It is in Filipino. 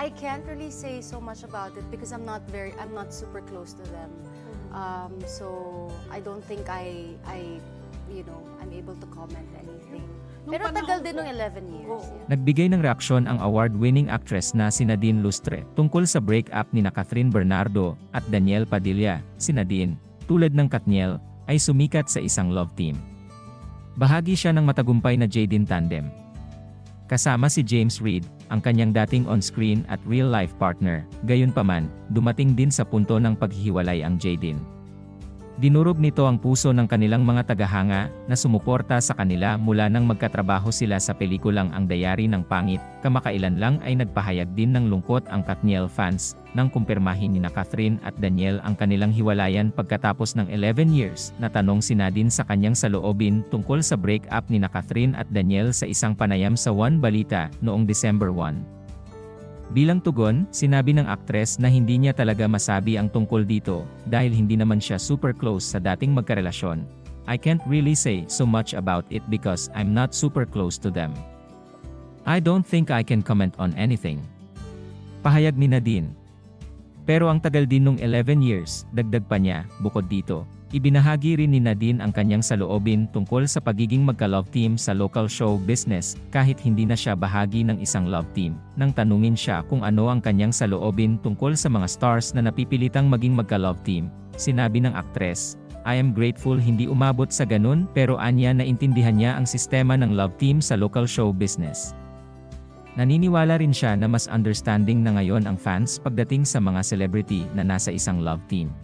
I can't really say so much about it because I'm not very, I'm not super close to them. Um, so I don't think I, I, you know, I'm able to comment anything. Nung Pero tagal din ko- ng 11 years. Oo. yeah. Nagbigay ng reaksyon ang award-winning actress na si Nadine Lustre tungkol sa breakup ni na Catherine Bernardo at Daniel Padilla. Si Nadine, tulad ng Katniel, ay sumikat sa isang love team. Bahagi siya ng matagumpay na Jaden tandem. Kasama si James Reid, ang kanyang dating on-screen at real-life partner. Gayunpaman, dumating din sa punto ng paghihiwalay ang Jaden. Dinurog nito ang puso ng kanilang mga tagahanga na sumuporta sa kanila mula nang magkatrabaho sila sa pelikulang Ang Dayari ng Pangit. Kamakailan lang ay nagpahayag din ng lungkot ang Katniel fans nang kumpirmahin ni na Catherine at Daniel ang kanilang hiwalayan pagkatapos ng 11 years na tanong si Nadine sa kanyang saloobin tungkol sa breakup ni na Catherine at Daniel sa isang panayam sa One Balita noong December 1. Bilang tugon, sinabi ng aktres na hindi niya talaga masabi ang tungkol dito dahil hindi naman siya super close sa dating magkarelasyon. I can't really say so much about it because I'm not super close to them. I don't think I can comment on anything. Pahayag ni Nadine. Pero ang tagal din nung 11 years, dagdag pa niya, bukod dito, ibinahagi rin ni Nadine ang kanyang saloobin tungkol sa pagiging magka-love team sa local show business kahit hindi na siya bahagi ng isang love team. Nang tanungin siya kung ano ang kanyang saloobin tungkol sa mga stars na napipilitang maging magka-love team, sinabi ng aktres, I am grateful hindi umabot sa ganun pero anya na intindihan niya ang sistema ng love team sa local show business. Naniniwala rin siya na mas understanding na ngayon ang fans pagdating sa mga celebrity na nasa isang love team.